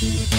Thank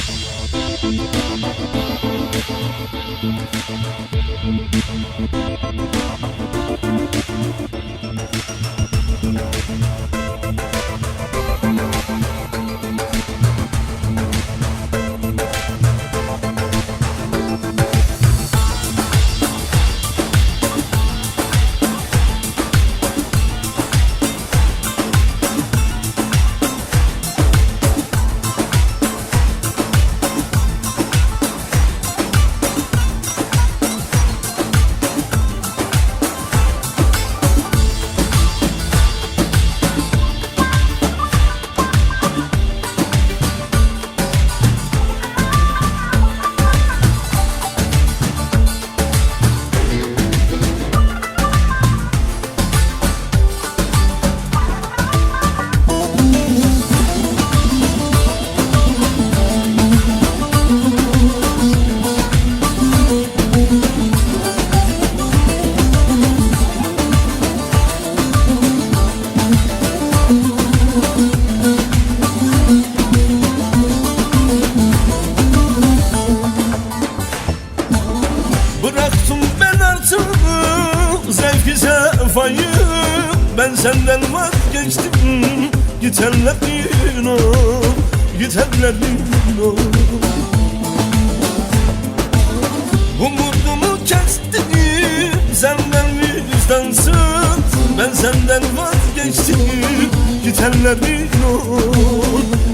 senden vazgeçtim. Gidenlerin o Gidenlerin o Umudumu kestim. Senden vicdansız. Ben senden vazgeçtim. Gidenlerin o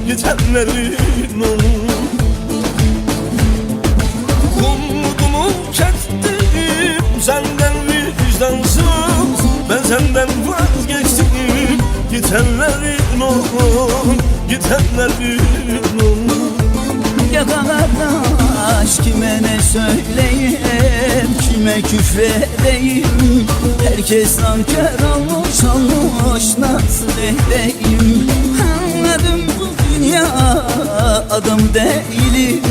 Gidenlerin o Gidenlerin olur Gidenlerin olur Yakalardaş kime ne söyleyeyim Kime küfredeyim? Herkes nankör olmuş olmuş Nasıl edeyim? Anladım bu dünya adam değilim.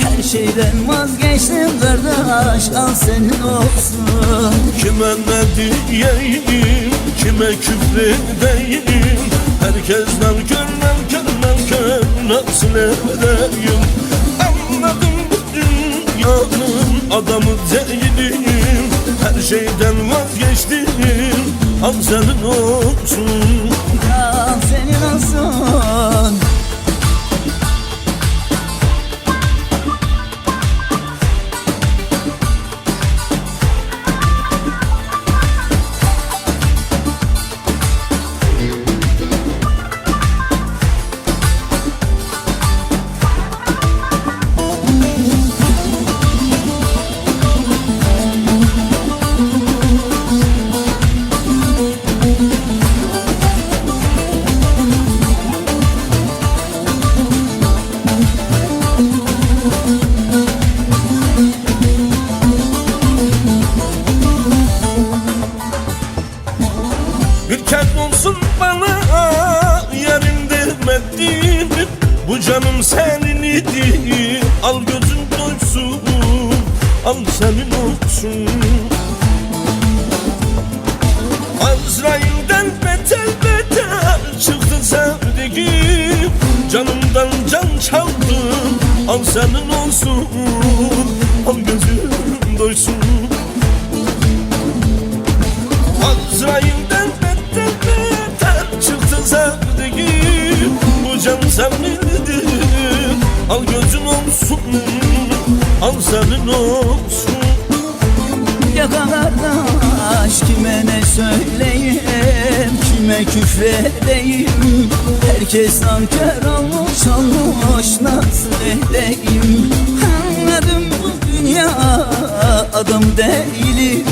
Her şeyden vazgeçtim kardeş Al senin olsun. Kime ne diyeyim Kime küfredeyim Herkes nankör nankör nankör Nasıl edeyim Anladım bu dünyanın adamı değilim Her şeyden vazgeçtim. Al senin olsun. Al senin olsun canım senin idi. Al gözün doysun. Al senin olsun. Azrail'den beter beter Çıktı sevdiğim Canımdan can çaldın Al senin olsun Al gözün olsun Al senin olsun. Yakalardaş kime ne söyleyeyim Kime küfredeyim? Herkes nankör olmuş olmuş Nasıl edeyim? Anladım bu dünya adam değilim.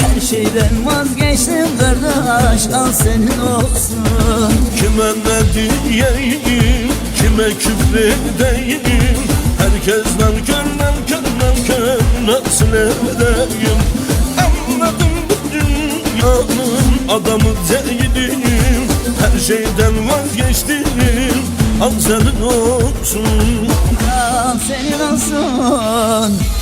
Her şeyden vazgeçtim kardeş Al senin olsun. Kime ne diyeyim Kime küfredeyim Herkes nankör nankör nankör. Nasıl edeyim Anladım bu dünyanın adamı değilim. Her şeyden vazgeçtim. Al senin olsun. Al senin olsun